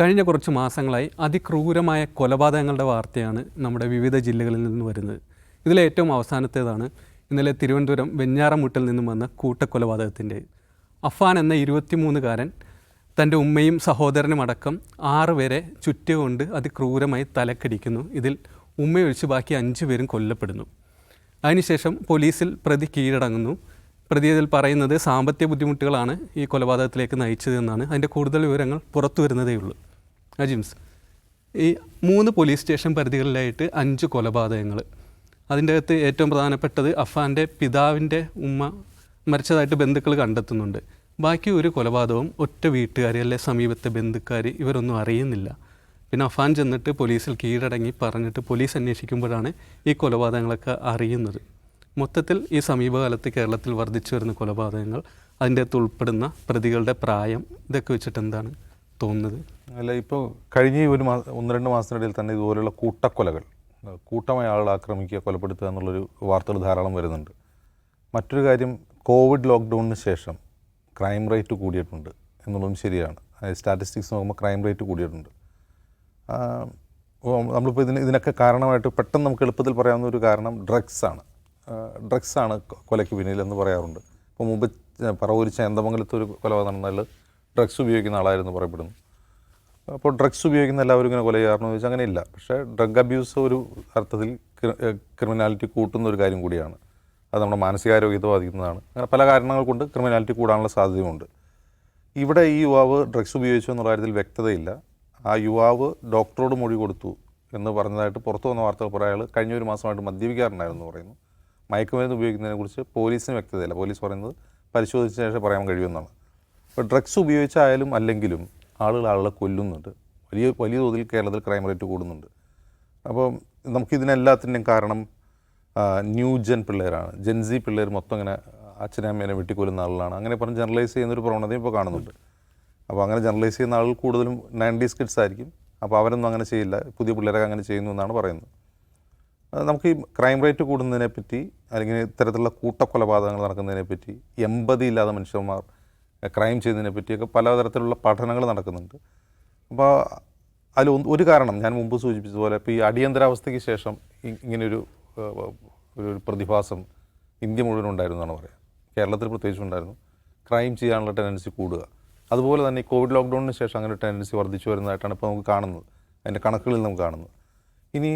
കഴിഞ്ഞ കുറച്ച് മാസങ്ങളായി അതിക്രൂരമായ കൊലപാതകങ്ങളുടെ വാർത്തയാണ് നമ്മുടെ വിവിധ ജില്ലകളിൽ നിന്ന് വരുന്നത്. ഇതിലെ ഏറ്റവും അവസാനത്തേതാണ് ഇന്നലെ തിരുവനന്തപുരം വെഞ്ഞാറമുട്ടിൽ നിന്നും വന്ന കൂട്ടക്കൊലപാതകത്തിന്റെ. അഫാൻ എന്ന ഇരുപത്തിമൂന്നുകാരൻ തന്റെ ഉമ്മയും സഹോദരനും അടക്കം ആറ് പേരെ ചുറ്റുകൊണ്ട് അതിക്രൂരമായി തലക്കടിക്കുന്നു. ഇതിൽ ഉമ്മയൊഴിച്ച് ബാക്കി അഞ്ച് പേരും കൊല്ലപ്പെടുന്നു. അതിനുശേഷം പോലീസിൽ പ്രതി കീഴടങ്ങുന്നു. പ്രതി ഇതിൽ പറയുന്നത് സാമ്പത്തിക ബുദ്ധിമുട്ടുകളാണ് ഈ കൊലപാതകത്തിലേക്ക് നയിച്ചതെന്നാണ്. അതിന്റെ കൂടുതൽ വിവരങ്ങൾ പുറത്തു വരുന്നതേ ഉള്ളൂ. അജിംസ് ഈ മൂന്ന് പോലീസ് സ്റ്റേഷൻ പരിധികളിലായിട്ട് അഞ്ച് കൊലപാതകങ്ങൾ. അതിന്റെ അകത്ത് ഏറ്റവും പ്രധാനപ്പെട്ടത് അഫാന്റെ പിതാവിന്റെ ഉമ്മ മരിച്ചതായിട്ട് ബന്ധുക്കൾ കണ്ടെത്തുന്നുണ്ട്. ബാക്കി ഒരു കൊലപാതകവും ഒറ്റ വീട്ടുകാർ അല്ലെ സമീപത്തെ ബന്ധുക്കാർ ഇവരൊന്നും അറിയുന്നില്ല. പിന്നെ അഫാൻ ചെന്നിട്ട് പോലീസിൽ കീഴടങ്ങി പറഞ്ഞിട്ട് പോലീസ് അന്വേഷിക്കുമ്പോഴാണ് ഈ കൊലപാതകങ്ങളൊക്കെ അറിയുന്നത്. മൊത്തത്തിൽ ഈ സമീപകാലത്ത് കേരളത്തിൽ വർദ്ധിച്ചു വരുന്ന കൊലപാതകങ്ങൾ അതിന്റെ അകത്ത് ഉൾപ്പെടുന്ന പ്രതികളുടെ പ്രായം ഇതൊക്കെ വെച്ചിട്ട് എന്താണ് തോന്നുന്നത്? അല്ല ഇപ്പോൾ കഴിഞ്ഞ ഒരു മാസം ഒന്ന് രണ്ട് മാസത്തിനിടയിൽ തന്നെ ഇതുപോലെയുള്ള കൂട്ടക്കൊലകൾ കൂട്ടമായ ആളുകൾ ആക്രമിക്കുക കൊലപ്പെടുത്തുക എന്നുള്ളൊരു വാർത്തകൾ ധാരാളം വരുന്നുണ്ട്. മറ്റൊരു കാര്യം കോവിഡ് ലോക്ക്ഡൗണിന് ശേഷം ക്രൈം റേറ്റ് കൂടിയിട്ടുണ്ട് എന്നുള്ളതും ശരിയാണ്. സ്റ്റാറ്റിസ്റ്റിക്സ് നോക്കുമ്പോൾ ക്രൈം റേറ്റ് കൂടിയിട്ടുണ്ട്. നമ്മളിപ്പോൾ ഇതിന് ഇതിനൊക്കെ കാരണമായിട്ട് പെട്ടെന്ന് നമുക്ക് എളുപ്പത്തിൽ പറയാവുന്ന ഒരു കാരണം ഡ്രഗ്സ് ആണ് ഡ്രഗ്സ് ആണ് കൊലയ്ക്ക് പിന്നിലെന്ന് പറയാറുണ്ട്. ഇപ്പോൾ മുമ്പ് പറവൂർ ചേന്തമംഗലത്ത് ഒരു കൊലപാതകം നടന്നാൽ ഡ്രഗ്സ് ഉപയോഗിക്കുന്ന ആളായിരുന്നു പറയപ്പെടുന്നു. അപ്പോൾ ഡ്രഗ്സ് ഉപയോഗിക്കുന്ന എല്ലാവരും ഇങ്ങനെ കൊല ചെയ്യാറെന്ന് ചോദിച്ചാൽ അങ്ങനെയില്ല. പക്ഷേ ഡ്രഗ് അബ്യൂസ് ഒരു അർത്ഥത്തിൽ ക്രിമിനാലിറ്റി കൂട്ടുന്ന ഒരു കാര്യം കൂടിയാണ്. അത് നമ്മുടെ മാനസികാരോഗ്യത്തെ ബാധിക്കുന്നതാണ്. അങ്ങനെ പല കാരണങ്ങൾ കൊണ്ട് ക്രിമിനാലിറ്റി കൂടാനുള്ള സാധ്യതയുമുണ്ട്. ഇവിടെ ഈ യുവാവ് ഡ്രഗ്സ് ഉപയോഗിച്ചു എന്നുള്ള കാര്യത്തിൽ വ്യക്തതയില്ല. ആ യുവാവ് ഡോക്ടറോട് മൊഴി കൊടുത്തു എന്ന് പറഞ്ഞതായിട്ട് പുറത്തു വന്ന വാർത്തകൾ പറയാൾ കഴിഞ്ഞ ഒരു മാസമായിട്ട് മദ്യപിക്കാറുണ്ടായിരുന്നു പറയുന്നു. മയക്കുമരുന്ന് ഉപയോഗിക്കുന്നതിനെക്കുറിച്ച് പോലീസിന് വ്യക്തതയില്ല. പോലീസ് പറയുന്നത് പരിശോധിച്ച ശേഷം പറയാൻ കഴിയുമെന്നാണ്. അപ്പോൾ ഡ്രഗ്സ് ഉപയോഗിച്ചായാലും അല്ലെങ്കിലും ആളുകൾ ആളുകളെ കൊല്ലുന്നുണ്ട്. വലിയ വലിയ തോതിൽ കേരളത്തിൽ ക്രൈം റേറ്റ് കൂടുന്നുണ്ട്. അപ്പോൾ നമുക്കിതിനെല്ലാത്തിന്റെയും കാരണം ന്യൂ ജെൻ പിള്ളേരാണ്. ജെൻസി പിള്ളേർ മൊത്തം ഇങ്ങനെ അച്ഛനെ അമ്മേനെ വെട്ടിക്കൊല്ലുന്ന ആളുകളാണ്. അങ്ങനെ പറഞ്ഞ് ജനറലൈസ് ചെയ്യുന്നൊരു പ്രവണതയും ഇപ്പോൾ കാണുന്നുണ്ട്. അപ്പോൾ അങ്ങനെ ജനറലൈസ് ചെയ്യുന്ന ആളുകൾ കൂടുതലും നയന്റീസ് കിഡ്സ് ആയിരിക്കും. അപ്പോൾ അവരൊന്നും അങ്ങനെ ചെയ്യില്ല. പുതിയ പിള്ളേരൊക്കെ അങ്ങനെ ചെയ്യുന്നു എന്നാണ് പറയുന്നത്. നമുക്ക് ഈ ക്രൈം റേറ്റ് കൂടുന്നതിനെ പറ്റി അല്ലെങ്കിൽ ഇത്തരത്തിലുള്ള കൂട്ടക്കൊലപാതകങ്ങൾ നടക്കുന്നതിനെ പറ്റി എമ്പതി ഇല്ലാതെ മനുഷ്യന്മാർ ക്രൈം ചെയ്യുന്നതിനെ പറ്റിയൊക്കെ പലതരത്തിലുള്ള പഠനങ്ങൾ നടക്കുന്നുണ്ട്. അപ്പോൾ അതിൽ ഒരു കാരണം ഞാൻ മുമ്പ് സൂചിപ്പിച്ചതുപോലെ ഇപ്പോൾ ഈ അടിയന്തരാവസ്ഥയ്ക്ക് ശേഷം ഇങ്ങനെയൊരു ഒരു ഒരു പ്രതിഭാസം ഇന്ത്യ മുഴുവൻ ഉണ്ടായിരുന്നു എന്നാണ് പറയാം കേരളത്തിൽ പ്രത്യേകിച്ചും ഉണ്ടായിരുന്നു. ക്രൈം ചെയ്യാനുള്ള ടെൻഡൻസി കൂടുക. അതുപോലെ തന്നെ ഈ കോവിഡ് ലോക്ക്ഡൗണിന് ശേഷം അങ്ങനെ ടെൻഡൻസി വർദ്ധിച്ചു വരുന്നതായിട്ടാണ് ഇപ്പോൾ നമുക്ക് കാണുന്നത്. അതിന്റെ കണക്കുകളിൽ നമുക്ക് കാണുന്നത്. ഇനി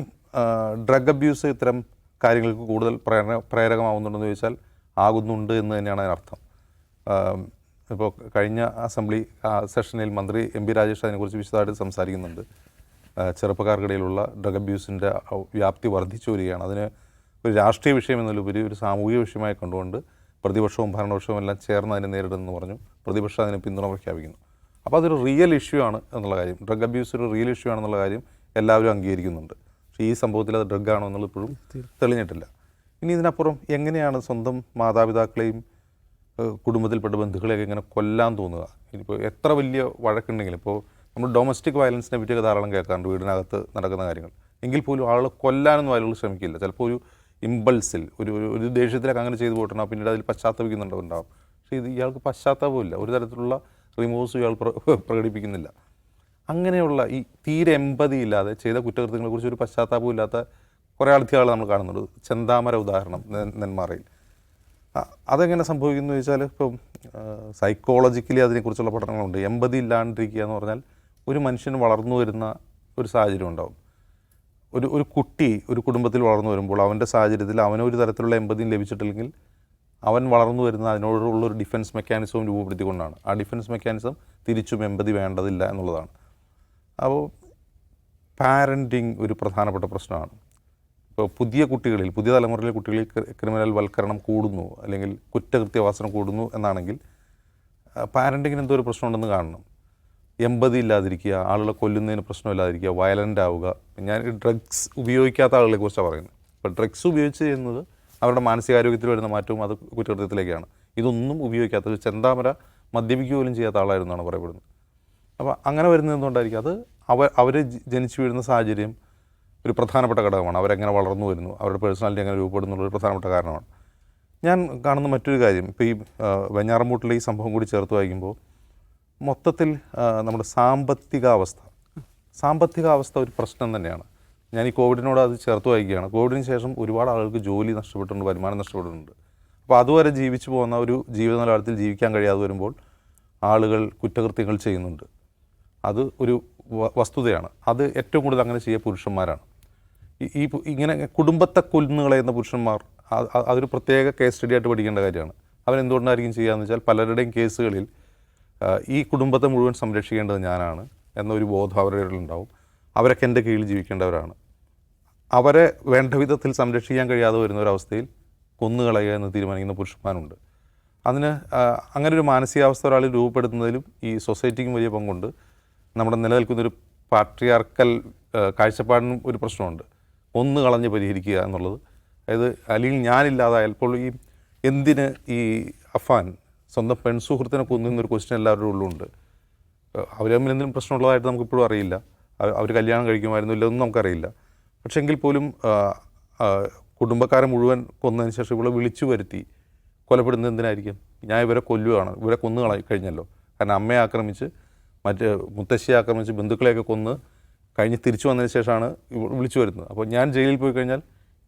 ഡ്രഗ് അബ്യൂസ് ഇത്തരം കാര്യങ്ങൾക്ക് കൂടുതൽ പ്രേരണ പ്രേരകമാവുന്നുണ്ടെന്ന് ചോദിച്ചാൽ ആകുന്നുണ്ട് എന്ന് തന്നെയാണ് അതിനർത്ഥം ഇപ്പോൾ കഴിഞ്ഞ അസംബ്ലി സെഷനിൽ മന്ത്രി എം പി രാജേഷ് അതിനെക്കുറിച്ച് വിശദമായിട്ട് സംസാരിക്കുന്നുണ്ട്. ചെറുപ്പക്കാർക്കിടയിലുള്ള ഡ്രഗ് അബ്യൂസിന്റെ വ്യാപ്തി വർദ്ധിച്ചു വരികയാണ്. അതിന് ഒരു രാഷ്ട്രീയ വിഷയം എന്നതിലുപരി ഒരു സാമൂഹിക വിഷയമായി കണ്ടുകൊണ്ട് പ്രതിപക്ഷവും ഭരണപക്ഷവും എല്ലാം ചേർന്ന് അതിനെ നേരിടുമെന്ന് പറഞ്ഞു പ്രതിപക്ഷം അതിനെ പിന്തുണ പ്രഖ്യാപിക്കുന്നു. അപ്പോൾ അതൊരു റിയൽ ഇഷ്യൂ ആണ് എന്നുള്ള കാര്യം. ഡ്രഗ് അബ്യൂസ് ഒരു റിയൽ ഇഷ്യൂ ആണെന്നുള്ള കാര്യം എല്ലാവരും അംഗീകരിക്കുന്നുണ്ട്. പക്ഷേ ഈ സംഭവത്തിൽ അത് ഡ്രഗ് ആണോ എന്നുള്ളത് ഇപ്പോഴും തെളിഞ്ഞിട്ടില്ല. ഇനി ഇതിനപ്പുറം എങ്ങനെയാണ് സ്വന്തം മാതാപിതാക്കളെയും കുടുംബത്തിൽപ്പെട്ട ബന്ധുക്കളെയൊക്കെ ഇങ്ങനെ കൊല്ലാൻ തോന്നുക? ഇനിയിപ്പോൾ എത്ര വലിയ വഴക്കുണ്ടെങ്കിലും ഇപ്പോൾ നമ്മൾ ഡൊമസ്റ്റിക് വയലൻസിനെ പറ്റിയൊക്കെ ധാരാളം കേൾക്കാറുണ്ട് വീടിനകത്ത് നടക്കുന്ന കാര്യങ്ങൾ. എങ്കിൽ പോലും ആളുകൾ കൊല്ലാനൊന്നും ആളുകൾ ശ്രമിക്കില്ല. ചിലപ്പോൾ ഒരു ഇമ്പൾസിൽ ഒരു ഒരു ദേഷ്യത്തിലൊക്കെ അങ്ങനെ ചെയ്തു പോയിട്ടുണ്ടാവും. പിന്നീട് അതിൽ പശ്ചാത്തപിക്കുന്നുണ്ടാവും. പക്ഷേ ഇത് ഇയാൾക്ക് പശ്ചാത്താപമില്ല ഒരു തരത്തിലുള്ള റിമോഴ്സും ഇയാൾ പ്ര- പ്രകടിപ്പിക്കുന്നില്ല. അങ്ങനെയുള്ള ഈ തീരെ എമ്പതി ഇല്ലാതെ ചെയ്ത കുറ്റകൃത്യങ്ങളെക്കുറിച്ച് ഒരു പശ്ചാത്താപവും ഇല്ലാത്ത കുറേ ആൾക്കാർ നമ്മൾ കാണുന്നുണ്ട്. ചെന്താമര ഉദാഹരണം നെന്മാറയിൽ. അതെങ്ങനെ സംഭവിക്കുന്നു ചോദിച്ചാൽ ഇപ്പം സൈക്കോളജിക്കലി അതിനെക്കുറിച്ചുള്ള പഠനങ്ങളുണ്ട്. എമ്പതി ഇല്ലാണ്ടിരിക്കുക എന്ന് പറഞ്ഞാൽ ഒരു മനുഷ്യൻ വളർന്നു വരുന്ന ഒരു സാഹചര്യം ഉണ്ടാവും. ഒരു ഒരു കുട്ടി ഒരു കുടുംബത്തിൽ വളർന്നു വരുമ്പോൾ അവന്റെ സാഹചര്യത്തിൽ അവന് ഒരു തരത്തിലുള്ള എമ്പതിയും ലഭിച്ചിട്ടില്ലെങ്കിൽ അവൻ വളർന്നു വരുന്ന അതിനോടുള്ള ഒരു ഡിഫൻസ് മെക്കാനിസവും രൂപപ്പെടുത്തിക്കൊണ്ടാണ്. ആ ഡിഫൻസ് മെക്കാനിസം തിരിച്ചും എമ്പതി വേണ്ടതില്ല എന്നുള്ളതാണ്. അപ്പോൾ പാരന്റിങ് ഒരു പ്രധാനപ്പെട്ട പ്രശ്നമാണ്. ഇപ്പോൾ പുതിയ കുട്ടികളിൽ പുതിയ തലമുറയിലെ കുട്ടികളിൽ ക്രിമിനൽ വൽക്കരണം കൂടുന്നു അല്ലെങ്കിൽ കുറ്റകൃത്യവാസനം കൂടുന്നു എന്നാണെങ്കിൽ പാരന്റിങ്ങിന് എന്തോ ഒരു പ്രശ്നമുണ്ടെന്ന് കാണണം. എമ്പതി ഇല്ലാതിരിക്കുക ആളുകളെ കൊല്ലുന്നതിന് പ്രശ്നമില്ലാതിരിക്കുക വയലന്റ് ആവുക. ഞാൻ ഡ്രഗ്സ് ഉപയോഗിക്കാത്ത ആളുകളെ കുറിച്ചാണ് പറയുന്നത്. അപ്പോൾ ഡ്രഗ്സ് ഉപയോഗിച്ച് ചെയ്യുന്നത് അവരുടെ മാനസികാരോഗ്യത്തിൽ വരുന്ന മാറ്റവും അത് കുറ്റകൃത്യത്തിലേക്കാണ്. ഇതൊന്നും ഉപയോഗിക്കാത്ത ചെന്താമര മദ്യപിക്കുക പോലും ചെയ്യാത്ത ആളായിരുന്നാണ് പറയപ്പെടുന്നത്. അപ്പോൾ അങ്ങനെ വരുന്നതുകൊണ്ടായിരിക്കും അത് അവർ അവർ ജനിച്ചു വീഴുന്ന സാഹചര്യം ഒരു പ്രധാനപ്പെട്ട ഘടകമാണ്. അവരെങ്ങനെ വളർന്നു വരുന്നു അവരുടെ പേഴ്സണാലിറ്റി എങ്ങനെ രൂപപ്പെടുന്നു ഒരു പ്രധാനപ്പെട്ട കാരണമാണ്. ഞാൻ കാണുന്ന മറ്റൊരു കാര്യം ഇപ്പോൾ ഈ വെഞ്ഞാറമ്പൂട്ടിലെ ഈ സംഭവം കൂടി ചേർത്ത് വായിക്കുമ്പോൾ മൊത്തത്തിൽ നമ്മുടെ സാമ്പത്തികാവസ്ഥ സാമ്പത്തികാവസ്ഥ ഒരു പ്രശ്നം തന്നെയാണ്. ഞാൻ ഈ കോവിഡിനോട് അത് ചേർത്ത് വായിക്കുകയാണ്. കോവിഡിന് ശേഷം ഒരുപാട് ആളുകൾക്ക് ജോലി നഷ്ടപ്പെട്ടിട്ടുണ്ട് വരുമാനം നഷ്ടപ്പെട്ടിട്ടുണ്ട്. അപ്പോൾ അതുവരെ ജീവിച്ചു പോകുന്ന ഒരു ജീവിത നിലവാരത്തിൽ ജീവിക്കാൻ കഴിയാതെ വരുമ്പോൾ ആളുകൾ കുറ്റകൃത്യങ്ങൾ ചെയ്യുന്നുണ്ട്. അത് ഒരു വസ്തുതയാണ്. അത് ഏറ്റവും കൂടുതൽ അങ്ങനെ ചെയ്യുക പുരുഷന്മാരാണ്. ഈ- ഇങ്ങനെ കുടുംബത്തെ കൊല്ലുകളയുന്ന പുരുഷന്മാർ അതൊരു പ്രത്യേക കേസ് സ്റ്റഡി ആയിട്ട് പഠിക്കേണ്ട കാര്യമാണ്. അവരെന്തുകൊണ്ടായിരിക്കും ചെയ്യുകയെന്ന് വെച്ചാൽ പലരുടെയും കേസുകളിൽ ഈ കുടുംബത്തെ മുഴുവൻ സംരക്ഷിക്കേണ്ടത് ഞാനാണ് എന്നൊരു ബോധം അവരുടെ ഉണ്ടാവും. അവരൊക്കെ എന്റെ കീഴിൽ ജീവിക്കേണ്ടവരാണ്. അവരെ വേണ്ട വിധത്തിൽ സംരക്ഷിക്കാൻ കഴിയാതെ വരുന്ന ഒരവസ്ഥയിൽ കൊന്നുകളയുക എന്ന് തീരുമാനിക്കുന്ന പുരുഷന്മാരുണ്ട്. അതിന് അങ്ങനെ ഒരു മാനസികാവസ്ഥ ഒരാൾ രൂപപ്പെടുത്തുന്നതിലും ഈ സൊസൈറ്റിക്കും വലിയ പങ്കുണ്ട്. നമ്മുടെ നിലനിൽക്കുന്നൊരു പാട്രിയാർക്കൽ കാഴ്ചപ്പാടിനും ഒരു പ്രശ്നമുണ്ട്. ഒന്ന് കളഞ്ഞ് പരിഹരിക്കുക എന്നുള്ളത്. അതായത് അല്ലെങ്കിൽ ഞാനില്ലാതായപ്പോൾ ഈ എന്തിന് ഈ അഫാൻ സ്വന്തം പെൺസുഹൃത്തിനെ കൊന്നൊരു ക്വസ്റ്റ്യൻ എല്ലാവരുടെ ഉള്ളുണ്ട് അവർ തമ്മിൽ എന്തെങ്കിലും പ്രശ്നമുള്ളതായിട്ട് നമുക്കിപ്പോഴും അറിയില്ല. അവർ കല്യാണം കഴിക്കുമായിരുന്നു ഇല്ലെന്നും നമുക്കറിയില്ല. പക്ഷേ എങ്കിൽ പോലും കുടുംബക്കാരെ മുഴുവൻ കൊന്നതിന് ശേഷം ഇവളെ വിളിച്ചു വരുത്തി. കൊലപ്പെടുന്നത് എന്തിനായിരിക്കും? ഞാൻ ഇവരെ കൊല്ലുകയാണ് ഇവരെ കൊന്നു കഴിഞ്ഞല്ലോ. കാരണം അമ്മയെ ആക്രമിച്ച് മറ്റ് മുത്തശ്ശിയെ ആക്രമിച്ച് ബന്ധുക്കളെയൊക്കെ കൊന്ന് കഴിഞ്ഞ് തിരിച്ചു വന്നതിന് ശേഷമാണ് വിളിച്ചു വരുന്നത്. അപ്പോൾ ഞാൻ ജയിലിൽ പോയി കഴിഞ്ഞാൽ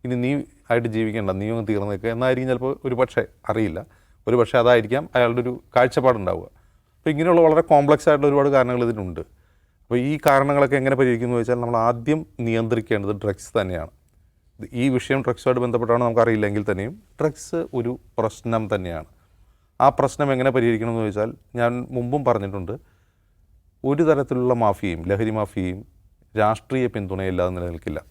ഇനി നീ ആയിട്ട് ജീവിക്കേണ്ട നീ ഒന്ന് തീർന്നേക്കുക എന്നായിരിക്കും ചിലപ്പോൾ ഒരു പക്ഷേ അറിയില്ല. ഒരു പക്ഷേ അതായിരിക്കാം അയാളുടെ ഒരു കാഴ്ചപ്പാടുണ്ടാവുക. അപ്പോൾ ഇങ്ങനെയുള്ള വളരെ കോംപ്ലക്സ് ആയിട്ടുള്ള ഒരുപാട് കാരണങ്ങൾ ഇതിനുണ്ട്. അപ്പോൾ ഈ കാരണങ്ങളൊക്കെ എങ്ങനെ പരിഹരിക്കുന്നു വെച്ചാൽ നമ്മൾ ആദ്യം നിയന്ത്രിക്കേണ്ടത് ഡ്രഗ്സ് തന്നെയാണ്. ഈ വിഷയം ഡ്രഗ്സുമായിട്ട് ബന്ധപ്പെട്ടാണ് നമുക്കറിയില്ലെങ്കിൽ തന്നെയും ഡ്രഗ്സ് ഒരു പ്രശ്നം തന്നെയാണ്. ആ പ്രശ്നം എങ്ങനെ പരിഹരിക്കണം എന്ന് ചോദിച്ചാൽ ഞാൻ മുമ്പും പറഞ്ഞിട്ടുണ്ട്. ഒരു തരത്തിലുള്ള മാഫിയയും ലഹരി മാഫിയയും രാഷ്ട്രീയ പിന്തുണയില്ലാതെ നിലനിൽക്കില്ല.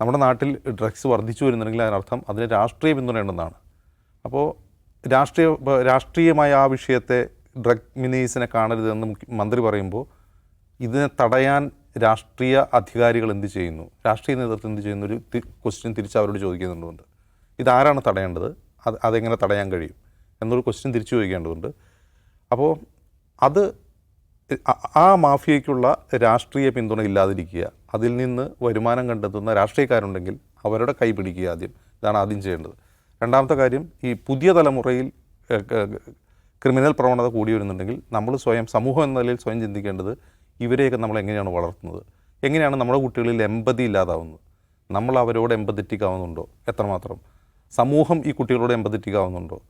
നമ്മുടെ നാട്ടിൽ ഡ്രഗ്സ് വർദ്ധിച്ചു വരുന്നുണ്ടെങ്കിൽ അതിനർത്ഥം അതിന് രാഷ്ട്രീയ പിന്തുണയുണ്ടെന്നാണ് അപ്പോൾ രാഷ്ട്രീയ രാഷ്ട്രീയമായ ആ വിഷയത്തെ ഡ്രഗ് മിനീസിനെ കാണരുതെന്ന് മന്ത്രി പറയുമ്പോൾ ഇതിനെ തടയാൻ രാഷ്ട്രീയ അധികാരികൾ എന്ത് ചെയ്യുന്നു? രാഷ്ട്രീയ നേതൃത്വം എന്ത് ചെയ്യുന്നു? ഒരു ക്വസ്റ്റ്യൻ തിരിച്ച് അവരോട് ചോദിക്കുന്നുണ്ട് ഇതാരാണ് തടയേണ്ടത്? അത് അതെങ്ങനെ തടയാൻ കഴിയും? എന്നൊരു ക്വസ്റ്റ്യൻ തിരിച്ചു ചോദിക്കേണ്ടതുണ്ട്. അപ്പോൾ അത് ആ- മാഫിയയ്ക്കുള്ള രാഷ്ട്രീയ പിന്തുണ ഇല്ലാതിരിക്കുക അതിൽ നിന്ന് വരുമാനം കണ്ടെത്തുന്ന രാഷ്ട്രീയക്കാരുണ്ടെങ്കിൽ അവരുടെ കൈ പിടിക്കുക ആദ്യം. ഇതാണ് ആദ്യം ചെയ്യേണ്ടത്. രണ്ടാമത്തെ കാര്യം ഈ പുതിയ തലമുറയിൽ ക്രിമിനൽ പ്രവണത കൂടി വരുന്നുണ്ടെങ്കിൽ നമ്മൾ സ്വയം സമൂഹം എന്ന നിലയിൽ സ്വയം ചിന്തിക്കേണ്ടത് ഇവരെയൊക്കെ നമ്മൾ എങ്ങനെയാണ് വളർത്തുന്നത്? എങ്ങനെയാണ് നമ്മുടെ കുട്ടികളിൽ എമ്പതി ഇല്ലാതാവുന്നത്? നമ്മൾ അവരോട് എമ്പതറ്റിക് ആവുന്നുണ്ടോ? എത്രമാത്രം? സമൂഹം ഈ കുട്ടികളോട് എമ്പതറ്റിക് ആവുന്നുണ്ടോ?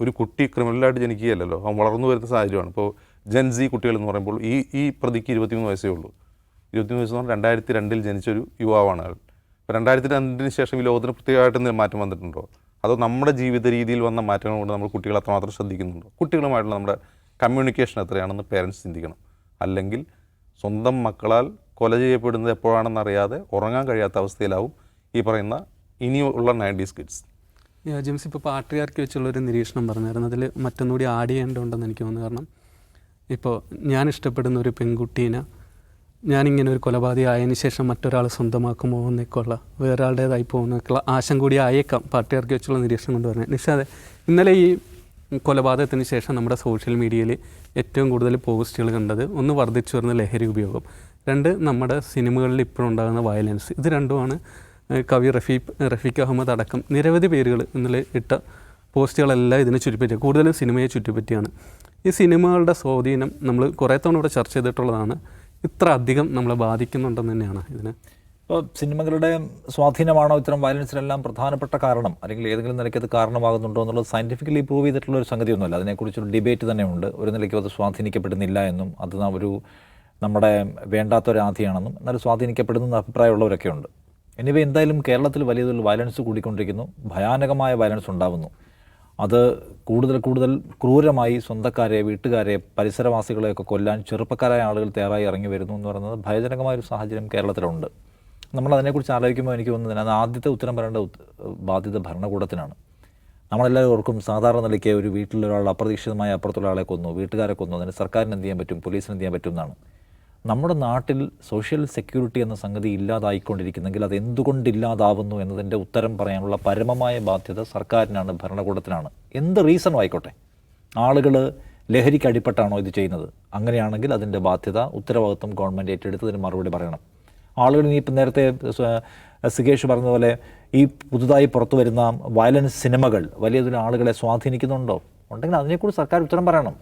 ഒരു കുട്ടി ക്രിമിനലായിട്ട് ജനിക്കുകയല്ലല്ലോ. അവൻ വളർന്നു വരുന്ന സാഹചര്യമാണ്. ഇപ്പോൾ ജെൻസി കുട്ടികൾ എന്ന് പറയുമ്പോൾ ഈ ഈ പ്രതിക്ക് ഇരുപത്തിമൂന്ന് വയസ്സേ ഉള്ളൂ. ഇരുപത്തിമൂന്ന് വയസ്സെന്ന് പറഞ്ഞാൽ രണ്ടായിരത്തി രണ്ടിൽ ജനിച്ചൊരു യുവാവാണ് അയാൾ അപ്പോൾ രണ്ടായിരത്തി രണ്ടിന് ശേഷം ഈ ലോകത്തിന് പ്രത്യേകമായിട്ട് മാറ്റം വന്നിട്ടുണ്ടോ? അതോ നമ്മുടെ ജീവിത രീതിയിൽ വന്ന മാറ്റങ്ങൾ കൊണ്ട് നമ്മൾ കുട്ടികൾ അത്രമാത്രം ശ്രദ്ധിക്കുന്നുണ്ടോ? കുട്ടികളുമായിട്ടുള്ള നമ്മുടെ കമ്മ്യൂണിക്കേഷൻ എത്രയാണെന്ന് പേരൻസ് ചിന്തിക്കണം. അല്ലെങ്കിൽ സ്വന്തം മക്കളാൽ കൊല ചെയ്യപ്പെടുന്നത് എപ്പോഴാണെന്ന് അറിയാതെ ഉറങ്ങാൻ കഴിയാത്ത അവസ്ഥയിലാവും ഈ പറയുന്ന ഇനിയുള്ള നയന്റീസ് കിഡ്സ് ജിംസ് ഇപ്പോൾ പാട്രിയാർക്കി വെച്ചുള്ള ഒരു നിരീക്ഷണം പറഞ്ഞായിരുന്നു. അതിൽ മറ്റൊന്നുകൂടി ആഡ് ചെയ്യേണ്ടതുണ്ടെന്ന് എനിക്ക് തോന്നുന്നു. കാരണം ഇപ്പോൾ ഞാൻ ഇഷ്ടപ്പെടുന്ന ഒരു പെൺകുട്ടീനെ ഞാനിങ്ങനെ ഒരു കൊലപാതകം ആയതിനു ശേഷം മറ്റൊരാൾ സ്വന്തമാക്കുമോ എന്നൊക്കെയുള്ള വേറൊരാളുടേതായി പോകുന്നൊക്കെയുള്ള ആശം കൂടി ആയേക്കാം പാട്രിയാർക്കി വെച്ചുള്ള നിരീക്ഷണം കൊണ്ട് പറഞ്ഞത് നിഷാദെ ഇന്നലെ ഈ കൊലപാതകത്തിന് ശേഷം നമ്മുടെ സോഷ്യൽ മീഡിയയിൽ ഏറ്റവും കൂടുതൽ പോസ്റ്റുകൾ കണ്ടത് ഒന്ന് വർദ്ധിച്ചു വരുന്ന ലഹരി ഉപയോഗം രണ്ട് നമ്മുടെ സിനിമകളിൽ ഇപ്പോഴും ഉണ്ടാകുന്ന വയലൻസ്. ഇത് രണ്ടുമാണ് കവി റഫീ റഫീഖ് അഹമ്മദ് അടക്കം നിരവധി പേരുകൾ ഇന്നലെ ഇട്ട പോസ്റ്റുകളെല്ലാം ഇതിനെ ചുറ്റിപ്പറ്റി കൂടുതലും സിനിമയെ ചുറ്റിപ്പറ്റിയാണ് ഈ സിനിമകളുടെ സ്വാധീനം നമ്മൾ കുറേ തവണ ഇവിടെ ചർച്ച ചെയ്തിട്ടുള്ളതാണ്. ഇത്ര അധികം നമ്മളെ ബാധിക്കുന്നുണ്ടെന്ന് തന്നെയാണ് ഇതിന്. ഇപ്പോൾ സിനിമകളുടെ സ്വാധീനമാണോ ഇത്തരം വയലൻസിനെല്ലാം പ്രധാനപ്പെട്ട കാരണം? അല്ലെങ്കിൽ ഏതെങ്കിലും നിലയ്ക്ക് അത് കാരണമാകുന്നുണ്ടോ എന്നുള്ളത് സയന്റിഫിക്കലി പ്രൂവ് ചെയ്തിട്ടുള്ള ഒരു സംഗതിയൊന്നുമല്ല. അതിനെക്കുറിച്ചൊരു ഡിബേറ്റ് തന്നെയുണ്ട്. ഒരു നിലയ്ക്കും അത് സ്വാധീനിക്കപ്പെടുന്നില്ല എന്നും അത് ഒരു നമ്മുടെ വേണ്ടാത്തൊരാധിയാണെന്നും എന്നാൽ എന്നാലും സ്വാധീനിക്കപ്പെടുന്ന അഭിപ്രായമുള്ളവരൊക്കെ ഉണ്ട് എനിവേ എന്തായാലും കേരളത്തിൽ വലിയ വയലൻസ് കൂടിക്കൊണ്ടിരിക്കുന്നു. ഭയാനകമായ വയലൻസ് ഉണ്ടാവുന്നു. അത് കൂടുതൽ കൂടുതൽ ക്രൂരമായി സ്വന്തക്കാരെ വീട്ടുകാരെ പരിസരവാസികളെയൊക്കെ കൊല്ലാൻ ചെറുപ്പക്കാരായ ആളുകൾ തയ്യാറായി ഇറങ്ങി വരുന്നു എന്ന് പറയുന്നത് ഭയജനകമായൊരു സാഹചര്യം കേരളത്തിലുണ്ട്. നമ്മൾ അതിനെക്കുറിച്ച് ആലോചിക്കുമ്പോൾ എനിക്ക് തോന്നുന്നത് അത് ആദ്യത്തെ ഉത്തരം പറയേണ്ട ബാധ്യത ഭരണകൂടത്തിനാണ്. നമ്മളെല്ലാവരും ഓർക്കും സാധാരണ നിലയ്ക്ക് ഒരു വീട്ടിലൊരാൾ അപ്രതീക്ഷിതമായി അപ്പുറത്തുള്ള ആളെ കൊന്നു വീട്ടുകാരെ കൊന്നു അതിന് സർക്കാരിന് എന്ത് ചെയ്യാൻ പറ്റും പോലീസിന് എന്ത് ചെയ്യാൻ പറ്റും എന്നാണ്. നമ്മുടെ നാട്ടിൽ സോഷ്യൽ സെക്യൂരിറ്റി എന്ന സംഗതി ഇല്ലാതായിക്കൊണ്ടിരിക്കുന്നെങ്കിൽ അത് എന്തുകൊണ്ടില്ലാതാവുന്നു എന്നതിന്റെ ഉത്തരം പറയാനുള്ള പരമമായ ബാധ്യത സർക്കാരിനാണ് ഭരണകൂടത്തിനാണ്. എന്ത് റീസണും ആയിക്കോട്ടെ? ആളുകൾ ലഹരിക്ക് അടിപ്പെട്ടാണോ ഇത് ചെയ്യുന്നത്? അങ്ങനെയാണെങ്കിൽ അതിന്റെ ബാധ്യത ഉത്തരവാദിത്വം ഗവൺമെന്റ് ഏറ്റെടുത്തതിന് മറുപടി പറയണം. ആളുകൾ ഇനി ഇപ്പം നേരത്തെ സികേഷ് പറഞ്ഞതുപോലെ ഈ പുതുതായി പുറത്തു വരുന്ന വയലൻസ് സിനിമകൾ വലിയ തോതിൽ ആളുകളെ സ്വാധീനിക്കുന്നുണ്ടോ? ഉണ്ടെങ്കിൽ അതിനെക്കുറിച്ച് സർക്കാർ ഉത്തരം പറയണം.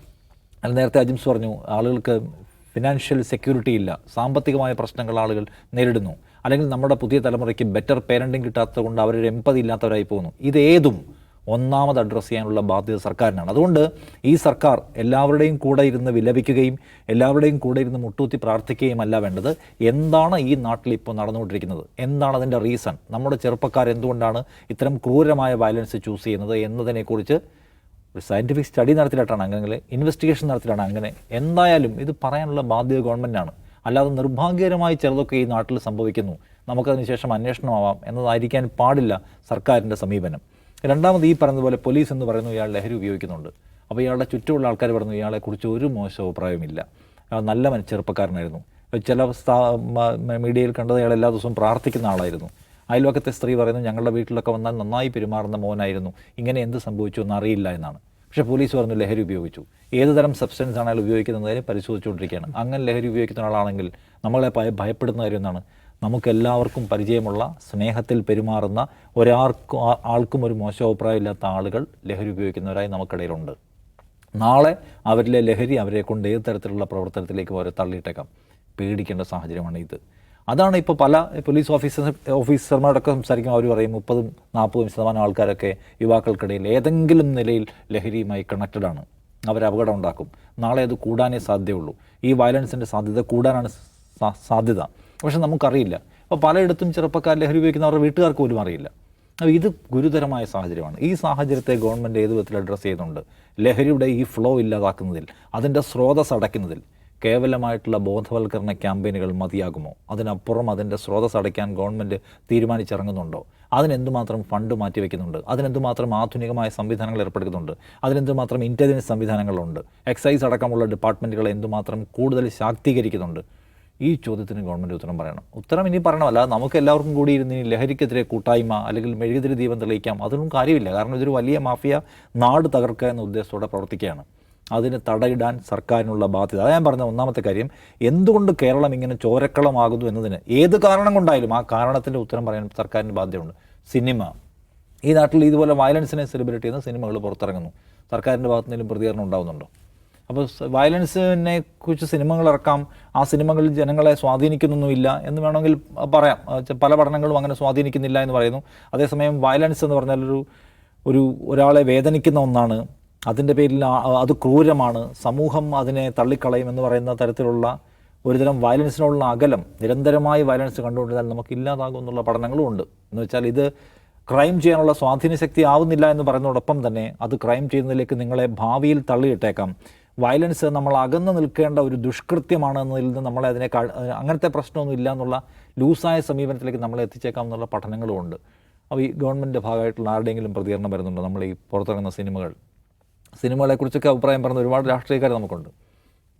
അല്ല നേരത്തെ അജിംസ് പറഞ്ഞു ആളുകൾക്ക് ഫിനാൻഷ്യൽ സെക്യൂരിറ്റി ഇല്ല. സാമ്പത്തികമായ പ്രശ്നങ്ങൾ ആളുകൾ നേരിടുന്നു. അല്ലെങ്കിൽ നമ്മുടെ പുതിയ തലമുറയ്ക്ക് ബെറ്റർ പേരന്റിങ് കിട്ടാത്തത് കൊണ്ട് അവരൊരു എമ്പതി ഇല്ലാത്തവരായി പോകുന്നു. ഇതേതും ഒന്നാമത് അഡ്രസ്സ് ചെയ്യാനുള്ള ബാധ്യത സർക്കാരിനാണ്. അതുകൊണ്ട് ഈ സർക്കാർ എല്ലാവരുടെയും കൂടെ ഇരുന്ന് വിലപിക്കുകയും എല്ലാവരുടെയും കൂടെ ഇരുന്ന് മുട്ടൂത്തി പ്രാർത്ഥിക്കുകയും അല്ല വേണ്ടത്. എന്താണ് ഈ നാട്ടിൽ ഇപ്പോൾ നടന്നുകൊണ്ടിരിക്കുന്നത്? എന്താണ് അതിന്റെ റീസൺ നമ്മുടെ ചെറുപ്പക്കാർ എന്തുകൊണ്ടാണ് ഇത്തരം ക്രൂരമായ വയലൻസ് ചൂസ് ചെയ്യുന്നത് എന്നതിനെക്കുറിച്ച് ഒരു സയന്റിഫിക് സ്റ്റഡി നടത്തിയിട്ടാണ് അങ്ങനെ ഇൻവെസ്റ്റിഗേഷൻ നടത്തിയിട്ടാണ് അങ്ങനെ. എന്തായാലും ഇത് പറയാനുള്ള ബാധ്യത ഗവൺമെന്റാണ് അല്ലാതെ നിർഭാഗ്യകരമായി ചിലതൊക്കെ ഈ നാട്ടിൽ സംഭവിക്കുന്നു. നമുക്കതിന് ശേഷം അന്വേഷണമാവാം എന്നതായിരിക്കാൻ പാടില്ല സർക്കാരിന്റെ സമീപനം. രണ്ടാമത് ഈ പറഞ്ഞതുപോലെ പോലീസ് എന്ന് പറയുന്നു ഇയാൾ ലഹരി ഉപയോഗിക്കുന്നുണ്ട്. അപ്പോൾ ഇയാളുടെ ചുറ്റുമുള്ള ആൾക്കാർ പറഞ്ഞു ഇയാളെക്കുറിച്ച് ഒരു മോശം അഭിപ്രായമില്ല നല്ല ചെറുപ്പക്കാരനായിരുന്നു. ചില മീഡിയയിൽ കണ്ടത് അയാൾ എല്ലാ ദിവസവും പ്രാർത്ഥിക്കുന്ന ആളായിരുന്നു. അയൽവക്കത്തെ സ്ത്രീ പറയുന്നു ഞങ്ങളുടെ വീട്ടിലൊക്കെ വന്നാൽ നന്നായി പെരുമാറുന്ന മോനായിരുന്നു. ഇങ്ങനെ എന്ത് സംഭവിച്ചു എന്നറിയില്ല എന്നാണ്. പക്ഷേ പോലീസ് പറഞ്ഞു ലഹരി ഉപയോഗിച്ചു. ഏത് തരം സബ്സ്റ്റൻസ് ആണ് അയാൾ ഉപയോഗിക്കുന്നതിനെ പരിശോധിച്ചുകൊണ്ടിരിക്കുകയാണ്. അങ്ങനെ ലഹരി ഉപയോഗിക്കുന്ന ആളാണെങ്കിൽ നമ്മളെ ഭയ ഭയപ്പെടുന്ന കാര്യം എന്താണ്? നമുക്കെല്ലാവർക്കും പരിചയമുള്ള സ്നേഹത്തിൽ പെരുമാറുന്ന ഒരാൾക്കും ആൾക്കും ഒരു മോശം അഭിപ്രായമില്ലാത്ത ആളുകൾ ലഹരി ഉപയോഗിക്കുന്നവരായി നമുക്കിടയിലുണ്ട്. നാളെ അവരിലെ ലഹരി അവരെ കൊണ്ട് ഏത് തരത്തിലുള്ള പ്രവർത്തനത്തിലേക്ക് അവരെ തള്ളിയിട്ടേക്കാം? പേടിക്കേണ്ട സാഹചര്യമാണ് ഇത്. അതാണ് ഇപ്പോൾ പല പോലീസ് ഓഫീസർ ഓഫീസർമാരൊക്കെ സംസാരിക്കും. അവർ പറയും മുപ്പതും നാൽപ്പതും ശതമാനം ആൾക്കാരൊക്കെ യുവാക്കൾക്കിടയിൽ ഏതെങ്കിലും നിലയിൽ ലഹരിയുമായി കണക്റ്റഡ് ആണ്. അവർ അപകടം ഉണ്ടാക്കും. നാളെ അത് കൂടാനേ സാധ്യതയുള്ളൂ. ഈ വയലൻസിന്റെ സാധ്യത കൂടാനാണ് സാധ്യത. പക്ഷെ നമുക്കറിയില്ല. അപ്പോൾ പലയിടത്തും ചെറുപ്പക്കാർ ലഹരി ഉപയോഗിക്കുന്നവരുടെ വീട്ടുകാർക്ക് പോലും അറിയില്ല. അപ്പോൾ ഇത് ഗുരുതരമായ സാഹചര്യമാണ്. ഈ സാഹചര്യത്തെ ഗവൺമെന്റ് ഏത് വിധത്തിൽ അഡ്രസ്സ് ചെയ്യുന്നുണ്ട്? ലഹരിയുടെ ഈ ഫ്ലോ ഇല്ലാതാക്കുന്നതിൽ അതിന്റെ സ്രോതസ് അടയ്ക്കുന്നതിൽ. കേവലമായിട്ടുള്ള ബോധവൽക്കരണ ക്യാമ്പയിനുകൾ മതിയാകുമോ? അതിനപ്പുറം അതിന്റെ സ്രോതസ് അടയ്ക്കാൻ ഗവൺമെന്റ് തീരുമാനിച്ചിറങ്ങുന്നുണ്ടോ? അതിനെന്തുമാത്രം ഫണ്ട് മാറ്റിവെക്കുന്നുണ്ട്? അതിനെന്തുമാത്രം ആധുനികമായ സംവിധാനങ്ങൾ ഏർപ്പെടുത്തുന്നുണ്ട്? അതിനെന്തുമാത്രം ഇന്റലിജൻസ് സംവിധാനങ്ങളുണ്ട്? എക്സൈസ് അടക്കമുള്ള ഡിപ്പാർട്ട്മെന്റുകളെ എന്തുമാത്രം കൂടുതൽ ശാക്തീകരിക്കുന്നുണ്ട്? ഈ ചോദ്യത്തിന് ഗവൺമെന്റ് ഉത്തരം പറയണം. ഉത്തരം ഇനി പറയണമല്ല. നമുക്ക് എല്ലാവർക്കും കൂടി ഇരുന്ന് ഇനി ലഹരിക്കെതിരെ കൂട്ടായ്മ അല്ലെങ്കിൽ മെഴുകുതിരി ദീപം തെളിയിക്കാം. അതൊന്നും കാര്യമില്ല. കാരണം ഇതൊരു വലിയ മാഫിയ നാട് തകർക്കുക എന്ന ഉദ്ദേശത്തോടെ പ്രവർത്തിക്കുകയാണ്. അതിന് തടയിടാൻ സർക്കാരിനുള്ള ബാധ്യത. അതാ ഞാൻ പറഞ്ഞ ഒന്നാമത്തെ കാര്യം എന്തുകൊണ്ട് കേരളം ഇങ്ങനെ ചോരക്കളമാകുന്നു എന്നതിന് ഏത് കാരണം കൊണ്ടായാലും ആ കാരണത്തിന്റെ ഉത്തരം പറയാൻ സർക്കാരിന് ബാധ്യതയുണ്ട്. സിനിമ. ഈ നാട്ടിൽ ഇതുപോലെ വയലൻസിനെ സെലിബ്രേറ്റ് ചെയ്യുന്ന സിനിമകൾ പുറത്തിറങ്ങുന്നു. സർക്കാരിന്റെ ഭാഗത്തു നിന്നും പ്രതികരണം ഉണ്ടാകുന്നുണ്ടോ അപ്പോൾ വയലൻസിനെ കുറിച്ച് സിനിമകൾ ഇറക്കാം ആ സിനിമകളിൽ ജനങ്ങളെ സ്വാധീനിക്കുന്നൊന്നുമില്ല എന്ന് വേണമെങ്കിൽ പറയാം. പല പഠനങ്ങളും അങ്ങനെ സ്വാധീനിക്കുന്നില്ല എന്ന് പറയുന്നു. അതേസമയം വയലൻസ് എന്ന് പറഞ്ഞാൽ ഒരു ഒരു ഒരാളെ വേദനിക്കുന്ന ഒന്നാണ്. അതിന്റെ പേരിൽ അത് ക്രൂരമാണ്. സമൂഹം അതിനെ തള്ളിക്കളയും എന്ന് പറയുന്ന തരത്തിലുള്ള ഒരുതരം വയലൻസിനുള്ള അകലം നിരന്തരമായി വയലൻസ് കണ്ടുകൊണ്ടിരുന്നാൽ നമുക്ക് ഇല്ലാതാകും എന്നുള്ള പഠനങ്ങളും ഉണ്ട്. എന്ന് വെച്ചാൽ ഇത് ക്രൈം ചെയ്യാനുള്ള സ്വാധീന ശക്തി ആവുന്നില്ല എന്ന് പറയുന്നതോടൊപ്പം തന്നെ അത് ക്രൈം ചെയ്യുന്നതിലേക്ക് നിങ്ങളെ ഭാവിയിൽ തള്ളിയിട്ടേക്കാം. വയലൻസ് നമ്മൾ അകന്നു നിൽക്കേണ്ട ഒരു ദുഷ്കൃത്യമാണ് എന്നതിൽ നിന്ന് നമ്മളെ അതിനെ അങ്ങനത്തെ പ്രശ്നമൊന്നും ഇല്ല എന്നുള്ള ലൂസായ സമീപനത്തിലേക്ക് നമ്മളെ എത്തിച്ചേക്കാം എന്നുള്ള പഠനങ്ങളും ഉണ്ട്. അപ്പോൾ ഈ ഗവൺമെന്റിന്റെ ഭാഗമായിട്ടുള്ള ആരുടെയെങ്കിലും പ്രതികരണം വരുന്നുണ്ടോ? നമ്മൾ ഈ പുറത്തിറങ്ങുന്ന സിനിമകൾ? സിനിമകളെക്കുറിച്ചൊക്കെ അഭിപ്രായം പറഞ്ഞ ഒരുപാട് രാഷ്ട്രീയക്കാർ നമുക്കുണ്ട്.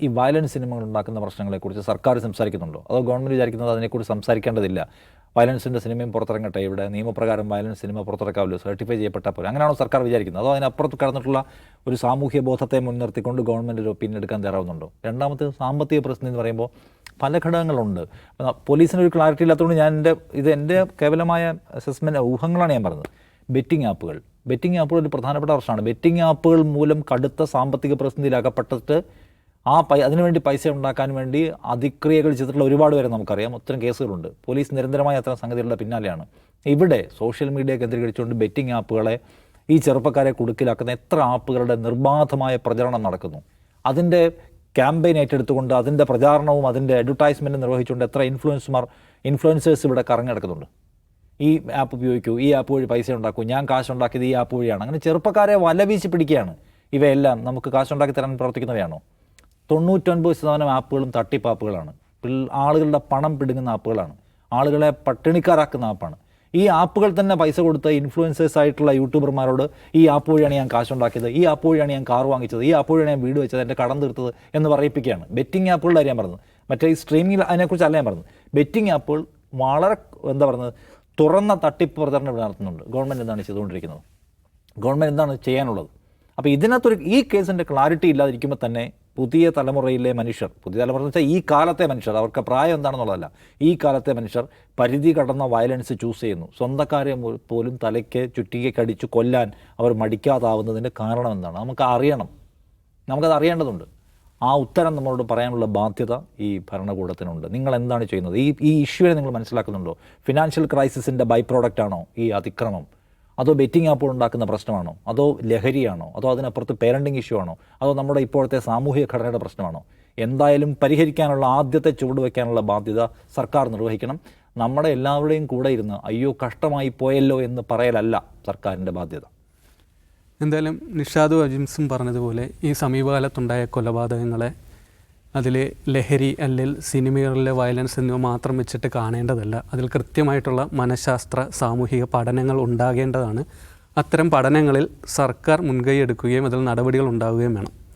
ഈ വയലൻസ് സിനിമകൾ ഉണ്ടാക്കുന്ന പ്രശ്നങ്ങളെക്കുറിച്ച് സർക്കാർ സംസാരിക്കുന്നുണ്ടോ? അതോ ഗവൺമെന്റ് വിചാരിക്കുന്നത് അതിനെക്കുറിച്ച് സംസാരിക്കേണ്ടതില്ല? വയലൻസിന്റെ സിനിമയും പുറത്തിറങ്ങട്ടെ ഇവിടെ? നിയമപ്രകാരം വയലൻസ് സിനിമ പുറത്തിറക്കാമല്ലോ? സർട്ടിഫൈ ചെയ്യപ്പെട്ട പോലെ അങ്ങനെയാണോ സർക്കാർ വിചാരിക്കുന്നത്? അതോ അതിനപ്പുറത്ത് കടന്നിട്ടുള്ള ഒരു സാമൂഹ്യ ബോധത്തെ മുൻനിർത്തിക്കൊണ്ട് ഗവൺമെന്റ് ഒരു ഒപ്പീനിയൻ എടുക്കാൻ തയ്യാറാവുന്നുണ്ടോ? രണ്ടാമത്തെ സാമ്പത്തിക പ്രശ്നം എന്ന് പറയുമ്പോൾ പല ഘടകങ്ങളുണ്ട്. പോലീസിന് ഒരു ക്ലാരിറ്റി ഇല്ലാത്തതുകൊണ്ട് ഞാൻ എന്റെ ഇത് എന്റെ കേവലമായ അസസ്മെന്റ് ഊഹങ്ങളാണ് ഞാൻ പറഞ്ഞത്. ബെറ്റിംഗ് ആപ്പുകൾ ബെറ്റിംഗ് ആപ്പുകൾ ഒരു പ്രധാനപ്പെട്ട പ്രശ്നമാണ്. ബെറ്റിംഗ് ആപ്പുകൾ മൂലം കടുത്ത സാമ്പത്തിക പ്രതിസന്ധിയിൽ അകപ്പെട്ടിട്ട് ആ പൈ അതിനുവേണ്ടി പൈസ ഉണ്ടാക്കാൻ വേണ്ടി അതിക്രിയകൾ ചെയ്തിട്ടുള്ള ഒരുപാട് പേരെ നമുക്കറിയാം. ഒത്തരം കേസുകളുണ്ട്. പോലീസ് നിരന്തരമായി അത്തരം സംഗതികളുടെ പിന്നാലെയാണ്. ഇവിടെ സോഷ്യൽ മീഡിയ കേന്ദ്രീകരിച്ചുകൊണ്ട് ബെറ്റിംഗ് ആപ്പുകളെ ഈ ചെറുപ്പക്കാരെ കുടുക്കിലാക്കുന്ന എത്ര ആപ്പുകളുടെ നിർബാധമായ പ്രചരണം നടക്കുന്നു. അതിന്റെ ക്യാമ്പയിൻ ഏറ്റെടുത്തുകൊണ്ട് അതിന്റെ പ്രചാരണവും അതിന്റെ അഡ്വർടൈസ്മെന്റ് നിർവഹിച്ചുകൊണ്ട് എത്ര ഇൻഫ്ലുവൻസുമാർ ഇൻഫ്ലുവൻസേഴ്സ് ഇവിടെ കറങ്ങി നടക്കുന്നുണ്ട്. ഈ ആപ്പ് ഉപയോഗിക്കൂ ഈ ആപ്പ് വഴി പൈസ ഉണ്ടാക്കൂ. ഞാൻ കാശ് ഉണ്ടാക്കിയത് ഈ ആപ്പ് വഴിയാണ്. അങ്ങനെ ചെറുപ്പക്കാരെ വല വീശി പിടിക്കുകയാണ്. ഇവയെല്ലാം നമുക്ക് കാശുണ്ടാക്കി തരാൻ പ്രവർത്തിക്കുന്നവയാണോ? തൊണ്ണൂറ്റൊൻപത് ശതമാനം ആപ്പുകളും തട്ടിപ്പാപ്പുകളാണ്. ആളുകളുടെ പണം പിടുങ്ങുന്ന ആപ്പുകളാണ്. ആളുകളെ പട്ടിണിക്കാരാക്കുന്ന ആപ്പാണ്. ഈ ആപ്പുകൾ തന്നെ പൈസ കൊടുത്ത ഇൻഫ്ലുവൻസേഴ്സ് ആയിട്ടുള്ള യൂട്യൂബർമാരോട് ഈ ആപ്പ് വഴിയാണ് ഞാൻ കാശുണ്ടാക്കിയത് ഈ ആപ്പ് വഴിയാണ് ഞാൻ കാർ വാങ്ങിച്ചത് ഈ ആപ്പ് വഴിയാണ് ഞാൻ വീട് വെച്ചത് എന്റെ കടം തീർത്തത് എന്ന് പറയിപ്പിക്കുകയാണ്. ബെറ്റിംഗ് ആപ്പുകളുടെ അറിയാൻ പറഞ്ഞത്. മറ്റേ ഈ സ്ട്രീമിംഗ് അതിനെക്കുറിച്ചല്ല ഞാൻ പറഞ്ഞത്. ബെറ്റിംഗ് ആപ്പുകൾ വളരെ എന്താ പറയുന്നത് തുറന്ന തട്ടിപ്പ് പ്രചരണം ഇവിടെ നടത്തുന്നുണ്ട്. ഗവൺമെന്റ് എന്താണ് ചെയ്തുകൊണ്ടിരിക്കുന്നത്? ഗവൺമെന്റ് എന്താണ് ചെയ്യാനുള്ളത്? അപ്പോൾ ഇതിനകത്തൊരു ഈ കേസിന്റെ ക്ലാരിറ്റി ഇല്ലാതിരിക്കുമ്പോൾ തന്നെ പുതിയ തലമുറയിലെ മനുഷ്യർ പുതിയ തലമുറ എന്ന് വെച്ചാൽ ഈ കാലത്തെ മനുഷ്യർ അവർക്ക് പ്രായം എന്താണെന്നുള്ളതല്ല. ഈ കാലത്തെ മനുഷ്യർ പരിധി കടന്ന വയലൻസ് ചൂസ് ചെയ്യുന്നു. സ്വന്തക്കാരെ പോലും തലയ്ക്ക് ചുറ്റികയ്ക്കടിച്ച് കൊല്ലാൻ അവർ മടിക്കാതാവുന്നതിന്റെ കാരണം എന്താണ്? നമുക്ക് അറിയണം. നമുക്കത് അറിയേണ്ടതുണ്ട്. ആ ഉത്തരം നമ്മളോട് പറയാനുള്ള ബാധ്യത ഈ ഭരണകൂടത്തിനുണ്ട്. നിങ്ങൾ എന്താണ് ചെയ്യുന്നത്? ഈ ഈ ഇഷ്യൂവിനെ നിങ്ങൾ മനസ്സിലാക്കുന്നുണ്ടോ? ഫിനാൻഷ്യൽ ക്രൈസിസിന്റെ ബൈ പ്രോഡക്റ്റ് ആണോ ഈ അതിക്രമം? അതോ ബെറ്റിംഗ് ആപ്പുകൾ ഉണ്ടാക്കുന്ന പ്രശ്നമാണോ? അതോ ലഹരിയാണോ? അതോ അതിനപ്പുറത്ത് പേരന്റിങ് ഇഷ്യൂ ആണോ? അതോ നമ്മുടെ ഇപ്പോഴത്തെ സാമൂഹിക ഘടനയുടെ പ്രശ്നമാണോ? എന്തായാലും പരിഹരിക്കാനുള്ള ആദ്യത്തെ ചുവട് വയ്ക്കാനുള്ള ബാധ്യത സർക്കാർ നിർവഹിക്കണം. നമ്മുടെ എല്ലാവരുടെയും കൂടെ ഇരുന്ന് അയ്യോ കഷ്ടമായി പോയല്ലോ എന്ന് പറയലല്ല സർക്കാരിന്റെ ബാധ്യത. എന്തായാലും നിഷാദും അജിംസും പറഞ്ഞതുപോലെ ഈ സമീപകാലത്തുണ്ടായ കൊലപാതകങ്ങളെ അതിൽ ലഹരി അല്ലെങ്കിൽ സിനിമകളിലെ വയലൻസ് എന്നിവ മാത്രം വെച്ചിട്ട് കാണേണ്ടതല്ല. അതിൽ കൃത്യമായിട്ടുള്ള മനഃശാസ്ത്ര സാമൂഹിക പഠനങ്ങൾ ഉണ്ടാകേണ്ടതാണ്. അത്തരം പഠനങ്ങളിൽ സർക്കാർ മുൻകൈ എടുക്കുകയും അതിൽ നടപടികൾ ഉണ്ടാവുകയും വേണം.